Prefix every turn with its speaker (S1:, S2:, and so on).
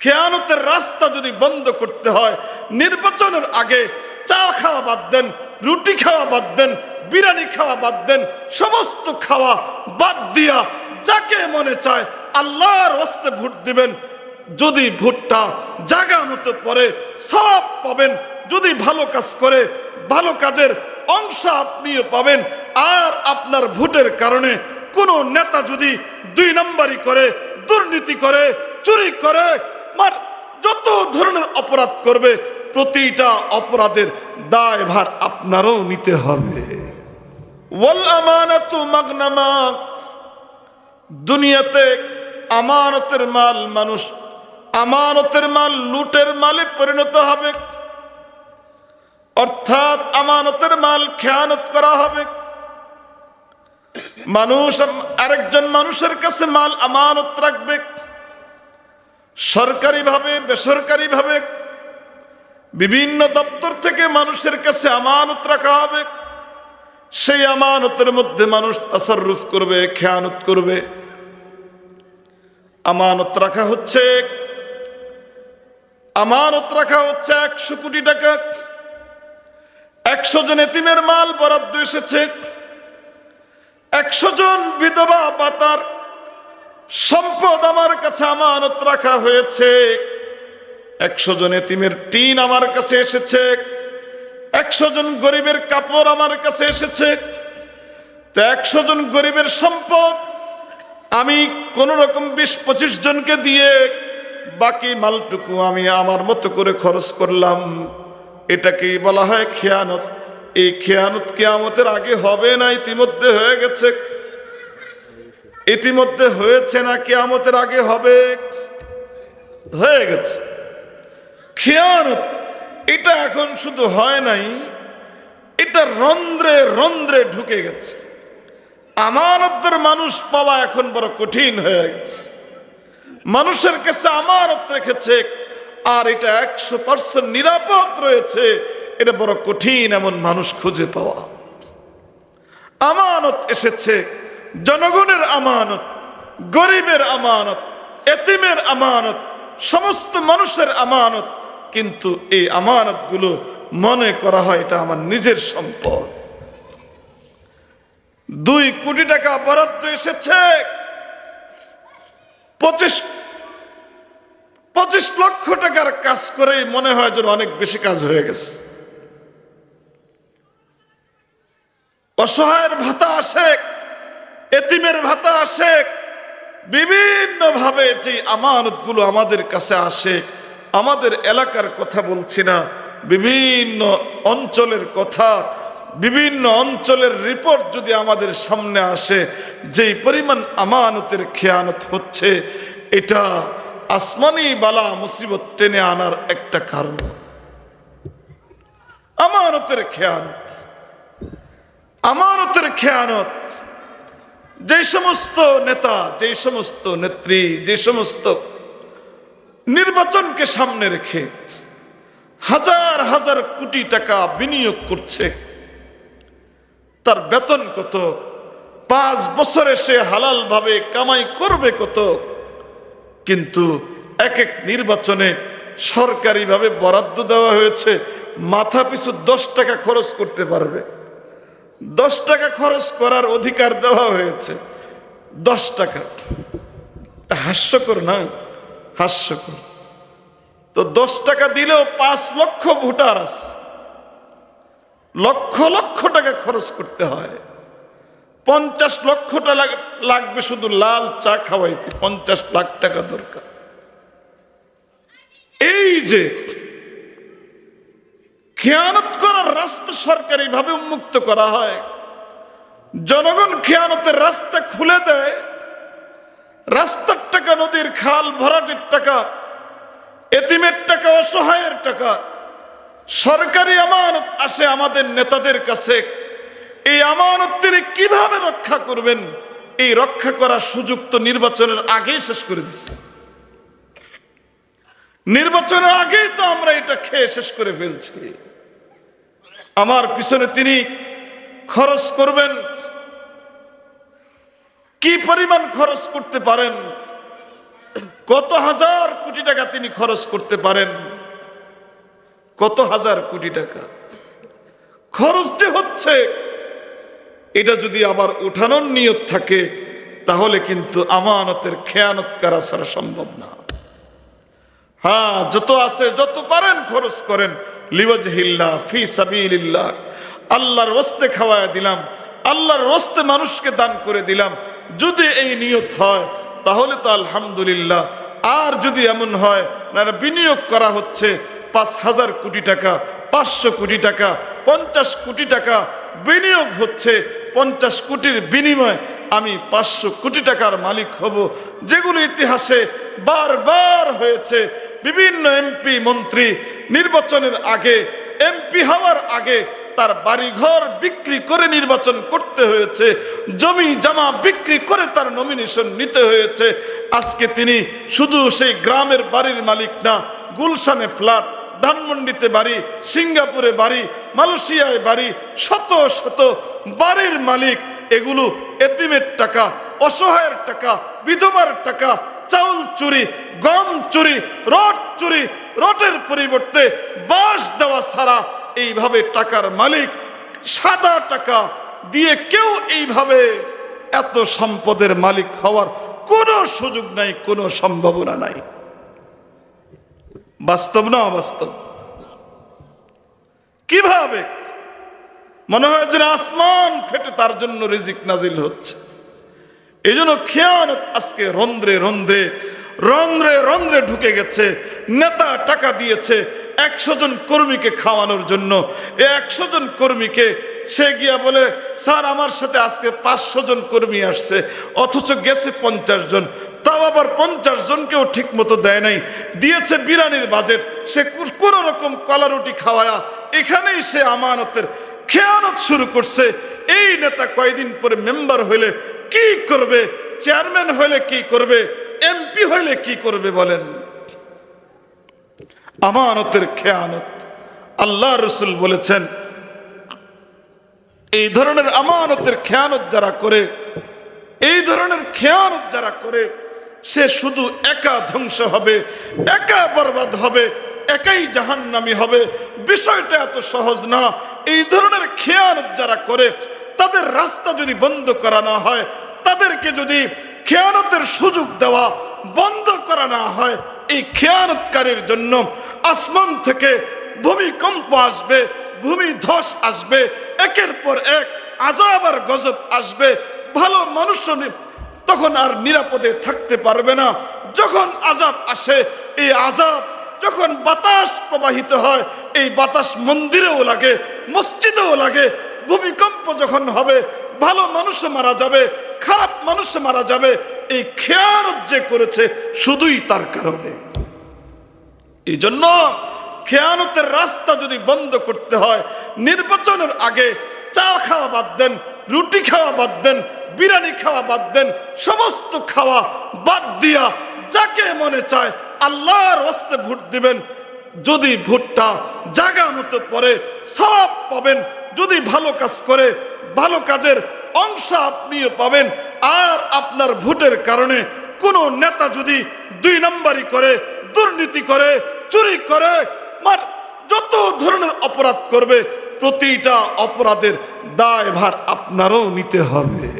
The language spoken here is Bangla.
S1: খেয়ানতের রাস্তা যদি বন্ধ করতে হয়, নির্বাচনের আগে চা খাওয়া বাদ দেন, রুটি খাওয়া বাদ দেন, বিরিয়ানি খাওয়া বাদ দেন, সমস্ত খাওয়া বাদ দিয়া যাকে মনে চায় আল্লাহর হস্তে ভোট দিবেন। যদি ভোটটা জাগা মতো পরে সব পাবেন, যদি ভালো কাজ করে, ভালো কাজের অংশ আপনিও পাবেন। আর আপনার ভোটের কারণে কোনো নেতা যদি দুই নম্বরই করে, দুর্নীতি করে, চুরি করে মার, যত ধরনের অপরাধ করবে, প্রতিটা অপরাধের দায়ভার আপনারও নিতে হবে। দুনিয়াতে আমানতের মাল মানুষ, আমানতের মাল লুটের মালে পরিণত হবে। অর্থাৎ আমানতের মাল খেয়ানত করা হবে। মানুষ, আরেকজন মানুষের কাছে মাল আমানত রাখবে। সরকারিভাবে, বেসরকারিভাবে বিভিন্ন দপ্তর থেকে মানুষের কাছে আমানত রাখা হবে। সেই আমানতের মধ্যে মানুষ তাসাররুফ করবে, খেয়ানত করবে। আমানত রাখা হচ্ছে, আমানত রাখা হচ্ছে একশো কোটি টাকা। একশো জন এতিমের মাল বরাদ্দ এসেছে। একশো জন বিধবা পাতার সম্পদ আমার কাছে আমানত রাখা হয়েছে। একশো জন এতিমের টিন আমার কাছে এসেছে। একশো জন গরিবের কাপড় আমার কাছে এসেছে। তো একশো জন গরিবের সম্পদ আমি কোন রকম বিশ পঁচিশ জনকে দিয়ে বাকি মালটুকু আমি আমার মতো করে খরচ করলাম। এটাকেই বলা হয় খেয়ানত। এই খেয়ানত কেয়ামতের আগে হবে না, ইতিমধ্যে হয়ে গেছে। ইতিমধ্যে হয়েছে না, কেয়ামতের আগে হবে। হয়ে গেছে। খেয়ানত এটা এখন শুধু হয় নাই, এটা রন্ধ্রে রন্ধ্রে ঢুকে গেছে। আমানতের মানুষ পাওয়া এখন বড় কঠিন হয়ে গেছে। মানুষের কাছে আমানত রেখেছে, আর এটা একশো পার্সেন্ট নিরাপদ রয়েছে, এটা বড় কঠিন এমন মানুষ খুঁজে পাওয়া। আমানত এসেছে জনগণের আমানত, গরিবের আমানত, এতিমের আমানত, সমস্ত মানুষের আমানত, কিন্তু এই আমানতগুলো মনে করা হয় এটা আমার নিজের সম্পদ। দুই কোটি টাকা বরাদ্দ এসেছে। পঁচিশ পঁচিশ লক্ষ টাকার কাজ করেই মনে হয় যেন অনেক বেশি কাজ হয়ে গেছে। অসহায়ের ভাতা আসে। এতিমের ভাতা আসে বিভিন্ন ভাবে যে আমানতগুলো আমাদের কাছে আসে, আমাদের এলাকার কথা বলছি না, বিভিন্ন অঞ্চলের কথা, বিভিন্ন অঞ্চলের রিপোর্ট যদি আমাদের সামনে আসে, যেই পরিমাণ আমানতের খেয়ানত হচ্ছে, এটা আসমানি বালা মুসিবত টেনে আনার একটা কারণ। আমানতের খেয়ানত আমানতের খেয়ানত যে সমস্ত নেতা, যে সমস্ত নেত্রী, যে সমস্ত নির্বাচনকে সামনে রেখে হাজার হাজার কোটি টাকা বিনিয়োগ করছে, তার বেতন কত, পাঁচ বছরে সে হালাল ভাবে কামাই করবে কত, কিন্তু এক এক নির্বাচনে সরকারিভাবে বরাদ্দ দেওয়া হয়েছে মাথা পিছু দশ টাকা খরচ করতে পারবে। দশ টাকা খরচ করার অধিকার দেওয়া হয়েছে। দশ টাকা। হাস্যকর না? হাস্যকর। তো দশ টাকা দিলেও পাঁচ লক্ষ ভোটার আছে। লক্ষ লক্ষ টাকা খরচ করতে হয়। পঞ্চাশ লক্ষটা লাগ- লাগবে শুধু লাল চা খাওয়াইতে। পঞ্চাশ লাখ টাকা দরকার। এই যে খেয়ানত করার রাস্তা সরকারি ভাবে উন্মুক্ত করা হয়। জনগণ খেয়ানতের রাস্তা খুলে দেয়। রাস্তার টাকা, নদীর খাল, ভরাটের টাকা, এতিমের টাকা, অসহায়ের টাকা, সরকারি আমানত আসে আমাদের নেতাদের কাছে। এই আমানত তিনি কীভাবে রক্ষা করবেন? এই রক্ষা করার সুযোগ তো নির্বাচনের আগেই শেষ করে দিচ্ছে। নির্বাচনের আগেই তো আমরা এটা খেয়ে শেষ করে ফেলছি। আমার পিছনে তিনি খরচ করবেন। কি পরিমাণ খরচ করতে পারেন? কত হাজার কোটি টাকা তিনি খরচ করতে পারেন? কত হাজার কোটি টাকা? খরচ যে হচ্ছে, এটা যদি আবার উঠানোর নিয়ত থাকে, তাহলে কিন্তু আমানতের খেয়ানত করা সম্ভব না। হ্যাঁ যত আছে যত পারেন খরচ করেন। লিওয়াজহিল্লাহ ফি সাবিলিল্লাহ। আল্লাহর ওস্তে খাওয়ায় দিলাম, আল্লাহর ওস্তে মানুষকে দান করে দিলাম। যদি এই নিয়ত হয়, তাহলে তো আলহামদুলিল্লাহ। আর যদি এমন হয় না বিনিয়োগ করা হচ্ছে পাঁচ হাজার কোটি টাকা, পাঁচশো কোটি টাকা, পঞ্চাশ কোটি টাকা বিনিয়োগ হচ্ছে। পঞ্চাশ কোটির বিনিময়ে আমি পাঁচশো কোটি টাকার মালিক হব। যেগুলো ইতিহাসে বারবার হয়েছে বিভিন্ন এমপি মন্ত্রী নির্বাচনের আগে এমপি হওয়ার আগে তার বাড়িঘর বিক্রি করে নির্বাচন করতে হয়েছে, জমি জামা বিক্রি করে তার নমিনেশন নিতে হয়েছে। আজকে তিনি শুধু সেই গ্রামের বাড়ির মালিক না, গুলশানে ফ্ল্যাট ধানমন্ডিতে বাড়ি, সিঙ্গাপুরে বাড়ি, মালয়েশিয়ায় বাড়ি, শত শত বাড়ির মালিক। এগুলো এতিমের টাকা, অসহায়ের টাকা, বিধবার টাকা চাউল চুরি, গম চুরি, রড চুরি রটের পরিবর্তে বাস দেওয়া ছাড়া এইভাবে টাকার মালিক সাদা টাকা দিয়ে কেউ এইভাবে এত সম্পদের মালিক হওয়ার কোনো সুযোগ নাই, কোনো সম্ভাবনা নাই। বাস্তব না অবাস্তব? কীভাবে? মনে হয় যেন আসমান ফেটে তার জন্য রিজিক নাজিল হচ্ছে। এই জন্য খেয়ানত আজকে রন্ধ্রে রন্ধ্রে রন্ধ্রে রন্ধ্রে ঢুকে গেছে, নেতা টাকা দিয়েছে, একশো জন কর্মীকে খাওয়ানোর জন্য। একশো জন কর্মীকে সে গিয়া বলে, স্যার, আমার সাথে আজকে পাঁচশো জন কর্মী আসছে, অথচ গেছে পঞ্চাশ জন। তাও আবার পঞ্চাশ জনকেও ঠিক মতো দেয় নাই। দিয়েছে বিরানির বাজেট, সে কোনো রকম কলা রুটি খাওয়ায়া এখানেই সে আমানতের খেয়ানত শুরু করছে। এই নেতা কয়দিন পরে মেম্বার হইলে কি করবে? চেয়ারম্যান হইলে কি করবে? এমপি হইলে কি করবে বলেন? আমানতের খেয়ানত। আল্লাহ রসুল বলেছেন, এই ধরনের আমানতের খেয়ানত যারা করে, এই ধরনের খেয়ানত যারা করে, সে শুধু একা ধ্বংস হবে, একা বরবাদ হবে, একাই জাহান্নামি হবে। বিষয়টা এত সহজ না। এই ধরনের খেয়ানত যারা করে তাদের রাস্তা যদি বন্ধ করানো হয়, তাদেরকে যদি খেয়ানতের সুযোগ দেওয়া বন্ধ করা না হয়, এই খেয়ানতকারীর জন্য আসমান থেকে ভূমিকম্প আসবে, ভূমি ধস আসবে, একের পর এক আজাব আর গজব আসবে, ভালো মানুষ তখন আর নিরাপদে থাকতে পারবে না। যখন আজাব আসে, এই আজাব যখন বাতাস প্রবাহিত হয়, এই বাতাস মন্দিরেও লাগে, মসজিদেও লাগে, ভূমিকম্প যখন হবে, ভালো মানুষ মারা যাবে, খারাপ মানুষ মারা যাবে, এই খেয়ারত যে করেছে শুধুই তার কারণে। এই জন্য খেয়ানতের রাস্তা যদি বন্ধ করতে হয়, নির্বাচনের আগে চা খাওয়া বাদ দেন, রুটি খাওয়া বাদ দেন, বিরিয়ানি খাওয়া বাদ দেন, সমস্ত খাওয়া বাদ দিয়া যাকে মনে চায় আল্লাহর হস্তে ভোট দিবেন। যদি ভোটটা জাগা মতো পরে সব পাবেন। যদি ভালো কাজ করে, ভালো কাজের অংশ আপনিও পাবেন। আর আপনার ভোটের কারণে কোনো নেতা যদি দুই নম্বরই করে, দুর্নীতি করে, চুরি করে যত ধরনের অপরাধ করবে, প্রতিটা অপরাধের দায় ভার আপনারও নিতে হবে।